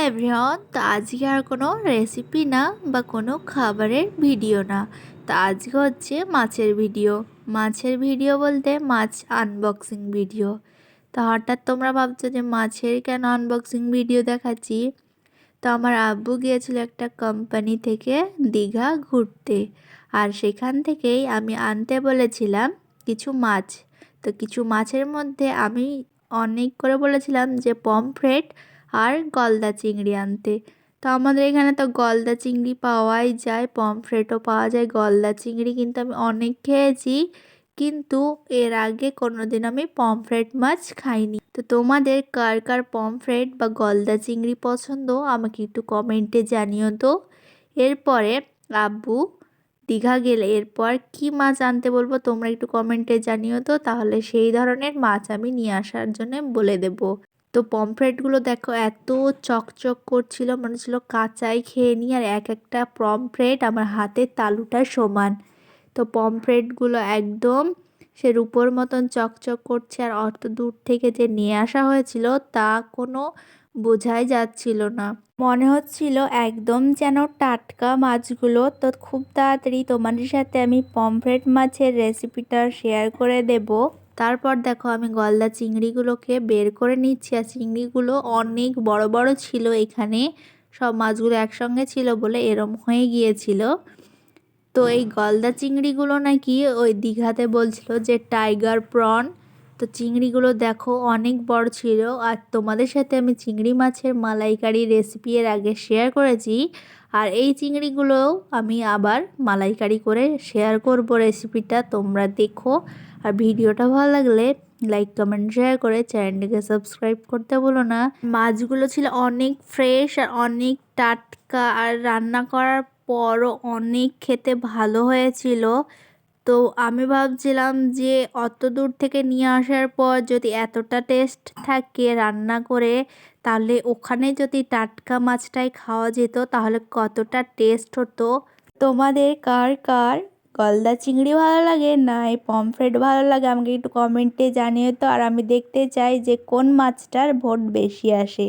Hello everyone তো আজকে আর কোনো রেসিপি না বা কোনো খাবারের ভিডিও না। তো আজকে হচ্ছে মাছের ভিডিও মাছের ভিডিও বলতে মাছ আনবক্সিং ভিডিও তো হঠাৎ তোমরা ভাবছ যে মাছের কেন আনবক্সিং ভিডিও দেখাচ্ছি? তো আমার আব্বু গিয়েছিল একটা কোম্পানি থেকে দীঘা ঘুরতে। আর সেখান থেকেই আমি আনতে বলেছিলাম কিছু মাছ। তো কিছু মাছের মধ্যে আমি অনেক করে বলেছিলাম যে পমফ্রেট আর গলদা চিংড়ি আনতে। তো আমাদের এখানে তো গলদা চিংড়ি পাওয়াই যায়, পমফ্রেটও পাওয়া যায়। গলদা চিংড়ি কিন্তু আমি অনেক খেয়েছি, কিন্তু এর আগে কোনো দিন আমি পমফ্রেট মাছ খাইনি। তো তোমাদের কার কার পমফ্রেট বা গলদা চিংড়ি পছন্দ, আমাকে একটু কমেন্টে জানিও তো। এরপরে আব্বু দীঘা গেলে এরপর কি মাছ আনতে বলব তোমরা একটু কমেন্টে জানিও তো, তাহলে সেই ধরনের মাছ আমি নিয়ে আসার জন্য বলে দেব। তো পমফ্রেটগুলো দেখো এত চকচক করছিল, মনে ছিল কাঁচাই খেয়ে নিই, আর এক একটা পমফ্রেট আমার হাতের তালুটা সমান। তো পমফ্রেটগুলো একদম সে রূপোর মতন চকচক করছে, আর অত দূর থেকে যে নিয়ে আসা হয়েছিল তা কোনো বোঝাই যাচ্ছিল না। মনে হচ্ছিল একদম যেন টাটকা মাছগুলো, তো খুব তাড়াতাড়ি তোমাদের সাথে আমি পমফ্রেট মাছের রেসিপিটা শেয়ার করে দেব। তারপর দেখো আমি গলদা চিংড়িগুলোকে বের করে নিচ্ছি আর চিংড়িগুলো অনেক বড় বড় ছিল এখানে। সব মাছগুলো একসঙ্গে ছিল বলে এরম হয়ে গিয়েছিল। তো এই গলদা চিংড়িগুলো নাকি ওই দীঘাতে বলছিল যে টাইগার প্রন তো চিংড়িগুলো দেখো অনেক বড় ছিল আর তোমাদের সাথে আমি চিংড়ি মাছের মালাইকারি রেসিপি এর আগে শেয়ার করেছি। আর এই চিংড়িগুলোও আমি আবার মালাইকারি করে শেয়ার করব রেসিপিটা তোমরা দেখো। আর ভিডিওটা ভালো লাগলে লাইক কমেন্ট শেয়ার করে চ্যানেলটিকে সাবস্ক্রাইব করতে বলো না। মাছগুলো ছিল অনেক ফ্রেশ আর অনেক টাটকা আর রান্না করার পরও অনেক খেতে ভালো হয়েছিল। তো আমি ভাবছিলাম যে অত দূর থেকে নিয়ে আসার পর যদি এতটা টেস্ট থাকে রান্না করে, তাহলে ওখানে যদি টাটকা মাছটাই খাওয়া যেত, তাহলে কতটা টেস্ট হতো? তোমাদের কার কার? গলদা চিংড়ি ভালো লাগে না? এই পমফ্রেট ভালো লাগে? আমাকে একটু কমেন্টে জানিয়ে তো, আর আমি দেখতে চাই যে কোন মাছটার ভোট বেশি আসে।